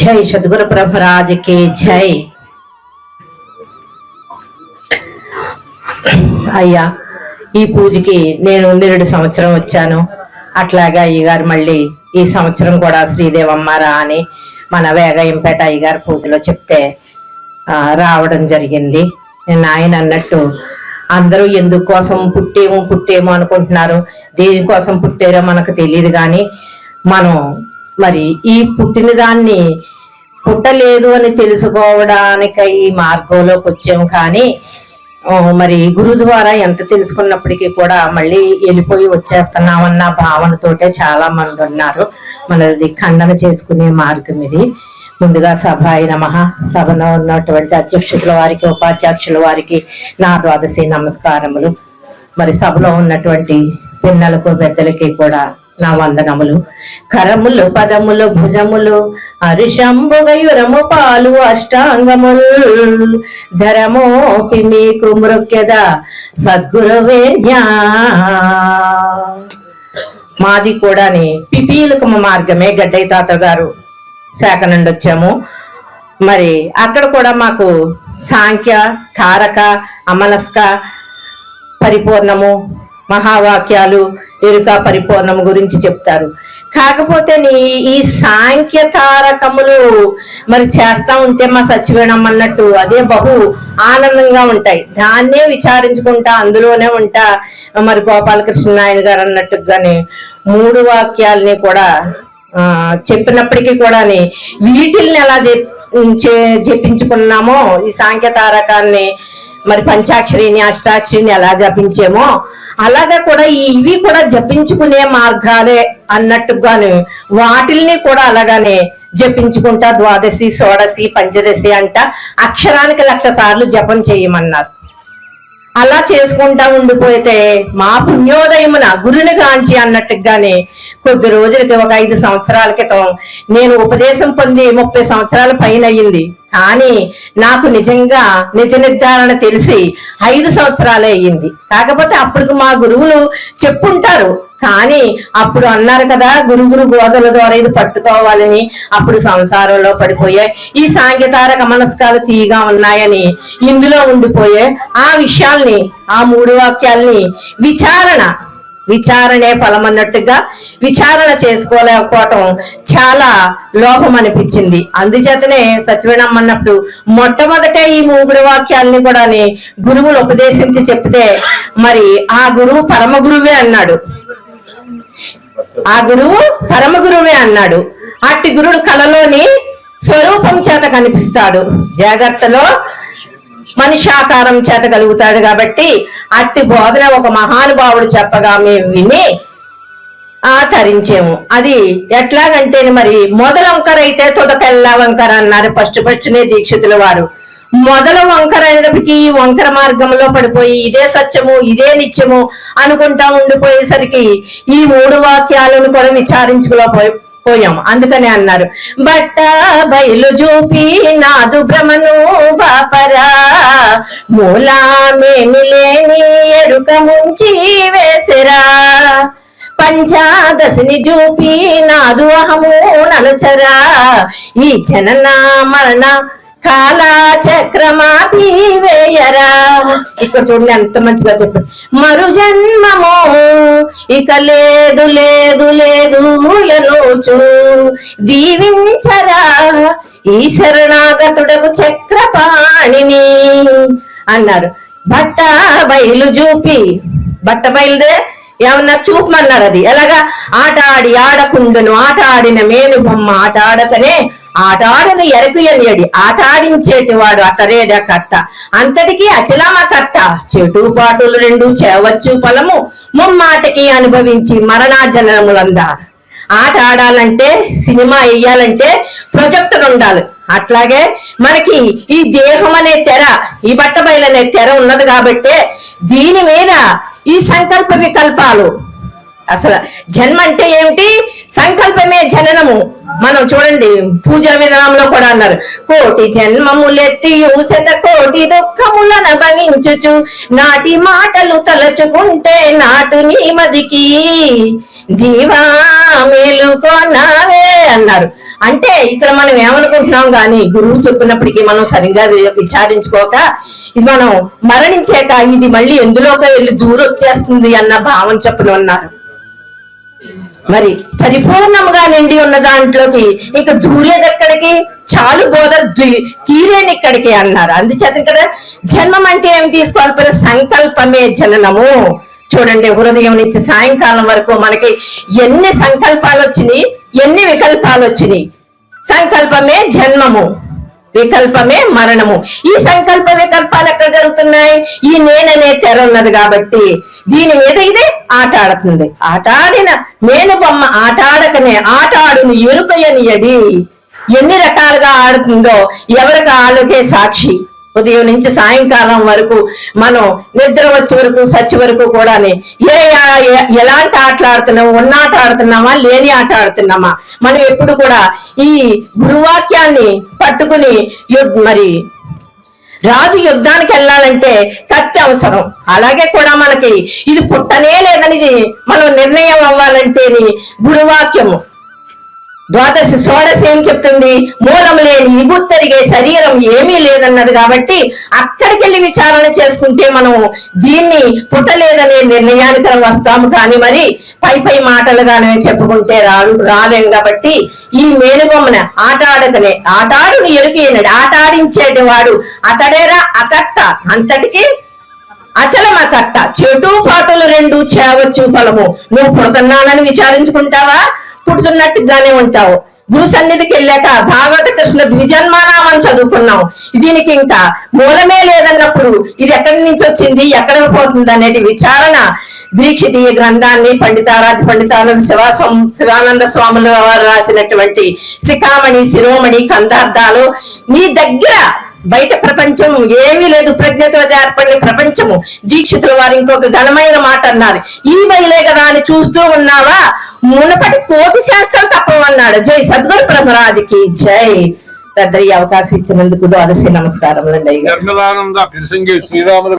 జై సద్గురు ప్రభరాజకి జై అయ్యా ఈ పూజకి నేను నిరుడు సంవత్సరం వచ్చాను. అట్లాగే అయ్యగారు మళ్ళీ ఈ సంవత్సరం కూడా శ్రీదేవమ్మారా అని మన వేగయంపేట అయ్యగారు పూజలో చెప్తే రావడం జరిగింది. నేను ఆయన అన్నట్టు అందరూ ఎందుకోసం పుట్టేమో పుట్టేమో అనుకుంటున్నారు. దేనికోసం పుట్టారో మనకు తెలియదు కానీ మనం మరి ఈ పుట్టిన దాన్ని పుట్టలేదు అని తెలుసుకోవడానికై ఈ మార్గంలోకి వచ్చాము కానీ మరి గురు ద్వారా ఎంత తెలుసుకున్నప్పటికీ కూడా మళ్ళీ వెళ్ళిపోయి వచ్చేస్తున్నామన్న భావనతోటే చాలా మంది ఉన్నారు. మనది ఖండన చేసుకునే మార్గం ఇది. ముందుగా సభ నమ. సభలో ఉన్నటువంటి అధ్యక్షుల వారికి ఉపాధ్యక్షుల వారికి నా ద్వాదశి నమస్కారములు. మరి సభలో ఉన్నటువంటి పిన్నలకు పెద్దలకి కూడా నా వందనములు. కరములు పదములు భుజములు అరిశంభుగయురము పాలు అష్టాంగములు. ధరమోపి మీకు మృక్యద సద్గురువే మాది కూడాని పిపీలకమ మార్గమే గడ్డయ్య తాత గారు శాఖ నుండి వచ్చాము. మరి అక్కడ కూడా మాకు సాంఖ్య తారక అమనస్క పరిపూర్ణము మహావాక్యాలు ఎరుక పరిపూర్ణము గురించి చెప్తారు. కాకపోతే నీ ఈ సాంఖ్య తారకములు మరి చేస్తా ఉంటే మా సచివేణం అన్నట్టు అదే బహు ఆనందంగా ఉంటాయి. దాన్నే విచారించుకుంటా అందులోనే ఉంటా మరి గోపాలకృష్ణ నాయన గారు అన్నట్టుగానే మూడు వాక్యాలని కూడా చెప్పినప్పటికీ కూడా వీటిల్ని ఎలా చెప్పించుకున్నామో ఈ సాంఖ్య తారకాన్ని మరి పంచాక్షరిని అష్టాక్షరిని ఎలా జపించేమో అలాగా కూడా ఇవి కూడా జపించుకునే మార్గాలే అన్నట్టుగాను వాటిల్ని కూడా అలాగానే జపించుకుంటా ద్వాదశి షోడశి పంచదశి అంట అక్షరానికి లక్ష సార్లు జపం చేయమన్నారు. అలా చేసుకుంటా ఉండిపోతే మా పుణ్యోదయమున గురుని కాంచి అన్నట్టుగానే కొద్ది రోజులకి ఒక ఐదు సంవత్సరాల క్రితం నేను ఉపదేశం పొంది ముప్పై సంవత్సరాల పైన అయ్యింది కానీ నాకు నిజంగా నిజ నిర్ధారణ తెలిసి ఐదు సంవత్సరాలే అయ్యింది. కాకపోతే అప్పటికి మా గురువులు చెప్పుంటారు కానీ అప్పుడు అన్నారు కదా గురుగురు గోదల ద్వారా ఇది పట్టుకోవాలని. అప్పుడు సంసారంలో పడిపోయే ఈ సాంకేతారక మనస్కాలు తీగా ఉన్నాయని ఇందులో ఉండిపోయే ఆ విషయాల్ని ఆ మూడు వాక్యాల్ని విచారణ విచారణే ఫలమన్నట్టుగా విచారణ చేసుకోలేకపోవటం చాలా లోపం అనిపించింది. అందుచేతనే సత్యవేణమ్మ అన్నప్పుడు మొట్టమొదట ఈ మూడు వాక్యాలని కూడా గురువులు ఉపదేశించి చెప్తే మరి ఆ గురువు పరమ గురువే అన్నాడు. ఆ గురువు పరమ గురువే అన్నాడు. అట్టి గురుడు కలలోని స్వరూపం చేత కనిపిస్తాడు. జాగ్రత్తలో మనిషాకారం చేత కలుగుతాడు కాబట్టి అట్టి బోధన ఒక మహానుభావుడు చెప్పగా మేము విని ఆ తరించాము. అది ఎట్లాగంటే మరి మొదలవంకర అయితే తుదకెల్లా వంకర అన్నారు. ఫస్ట్ ఫస్ట్నే దీక్షితుల వారు. మొదలు వంకర అయినప్పటికీ ఈ వంకర మార్గంలో పడిపోయి ఇదే సత్యము ఇదే నిత్యము అనుకుంటా ఉండిపోయేసరికి ఈ మూడు వాక్యాలను కూడా విచారించుకోలేకపోయి పోయాము. అందుకనే అన్నారు బట్ట బయలు చూపి నాదు భ్రమను బాపరా మూలామేమి లేని ఎరుక ముంచి వేసిరా పంచాదశిని చూపి నాదు అహము నలచరా ఈ జనన మరణ కాల చక్రమాపి వేయరా ఇక్కడ చూడండి ఎంత మంచిగా చెప్పారు. మరు జన్మము ఇక లేదు లేదు లేదు ఎనుచు దీవించరా ఈ శరణాగతుడకు చక్రపాణిని అన్నారు. బట్ట బయలు చూపి బట్ట బయలుదే ఏమన్నా చూపమన్నారు అది. ఎలాగా? ఆట ఆడి ఆడకుండును ఆట ఆడిన మేలు బొమ్మ ఆట ఆడకనే ఆటాడును ఆడను ఎరకు ఆట వాడు అతరేడ కర్త. అంతటికి అచలామ కర్త. చెటు పాటులు రెండు చేవచ్చు ఫలము ముమ్మాటకి అనుభవించి మరణాజనములందా ఆట ఆడాలంటే సినిమా వేయాలంటే ప్రొజెక్టర్ ఉండాలి అట్లాగే మనకి ఈ దేహం అనే తెర ఈ బట్ట అనే తెర ఉన్నది కాబట్టి దీని మీద ఈ సంకల్ప వికల్పాలు అసలు జన్మ అంటే ఏమిటి? సంకల్పమే జననము. మనం చూడండి పూజా విధానంలో కూడా అన్నారు. కోటి జన్మములెత్తి ఊసత కోటి దుఃఖములను భవించుచు నాటి మాటలు తలచుకుంటే నాటు నీ మదికి జీవా మేలుకొన్నావే అన్నారు. అంటే ఇక్కడ మనం ఏమనుకుంటున్నాం కానీ గురువు చెప్పినప్పటికీ మనం సరిగ్గా విచారించుకోక ఇది మనం మరణించాక ఇది మళ్ళీ ఎందులోకి వెళ్ళి దూరొచ్చేస్తుంది అన్న భావం చెప్పని ఉన్నారు మరి పరిపూర్ణంగా నిండి ఉన్న దాంట్లోకి ఇక దూరేది ఎక్కడికి చాలు బోధ తీరేని ఇక్కడికి అన్నారు. అందుచేత ఇక్కడ జన్మం అంటే ఏమి తీసుకోవాలి? సంకల్పమే జననము. చూడండి హృదయం నుంచి సాయంకాలం వరకు మనకి ఎన్ని సంకల్పాలు వచ్చినాయి ఎన్ని వికల్పాలు వచ్చినాయి సంకల్పమే జన్మము. వికల్పమే మరణము. ఈ సంకల్ప వికల్పాలు ఎక్కడ జరుగుతున్నాయి? ఈ నేననే తెర ఉన్నది కాబట్టి దీని మీద ఇదే ఆట ఆడుతుంది. ఆట ఆడిన నేను బొమ్మ ఆట ఆడకనే ఆట ఆడును ఎరుకయనియడి ఎన్ని రకాలుగా ఆడుతుందో ఎవరికి ఆలోకే సాక్షి? ఉదయం నుంచి సాయంకాలం వరకు మనం నిద్ర వచ్చే వరకు సచ్చి వరకు కూడా ఏ ఏ- ఎలాంటి ఆటలు ఆడుతున్నాం ఉన్న ఆట ఆడుతున్నామా లేని ఆట ఆడుతున్నామా? మనం ఎప్పుడు కూడా ఈ గురువాక్యాన్ని పట్టుకుని మరి రాజు యుద్ధానికి వెళ్ళాలంటే కత్తి అవసరం. అలాగే కూడా మనకి ఇది పుట్టనే లేదని మనం నిర్ణయం అవ్వాలంటేని గురువాక్యము. ద్వాదశి షోడశ ఏం చెప్తుంది? మూలం లేని ఇగుత్తరిగే శరీరం ఏమీ లేదన్నది కాబట్టి అక్కడికి వెళ్ళి విచారణ చేసుకుంటే మనం దీన్ని పుట్టలేదనే నిర్ణయానికి వస్తాము. కానీ మరి పై పై మాటలుగానే చెప్పుకుంటే రాదు రాలేం కాబట్టి ఈ మేనుబొమ్మన ఆట ఆడకనే ఆటాడుని ఎరుకేనడు ఆటాడించేటి వాడు అతడేరా అకర్త. అంతటికి అచలమ కట్ట చెడు పాటలు రెండు చేవచ్చు ఫలము. నువ్వు పుడుతున్నానని విచారించుకుంటావా? పుడుతున్నట్టుగానే ఉంటావు. గురు సన్నిధికి వెళ్ళాక భాగవత కృష్ణ ద్విజన్మానామని చదువుకున్నాం దీనికి ఇంకా మూలమే లేదన్నప్పుడు ఇది ఎక్కడి నుంచి వచ్చింది ఎక్కడ పోతుంది అనేది విచారణ. దీక్షితీయ గ్రంథాన్ని పండితారాజ్ పండితానంద శివాసం శివానంద స్వాముల వారు రాసినటువంటి శిఖామణి శిరోమణి కందార్థాలు నీ దగ్గర బయట ప్రపంచం ఏమీ లేదు. ప్రజ్ఞతో ఏర్పడిన ప్రపంచము. దీక్షితుల వారు ఇంకొక ఘనమైన మాట అన్నారు. ఈ బయలే కదా అని చూస్తూ ఉన్నావా? మునపటి కోటి శాస్త్రాలు తప్పమన్నాడు జై సద్గురు బ్రహ్మరాజుకి. జై. పెద్ద అవకాశం ఇచ్చినందుకు దోదశి నమస్కారం అండి శ్రీరాములు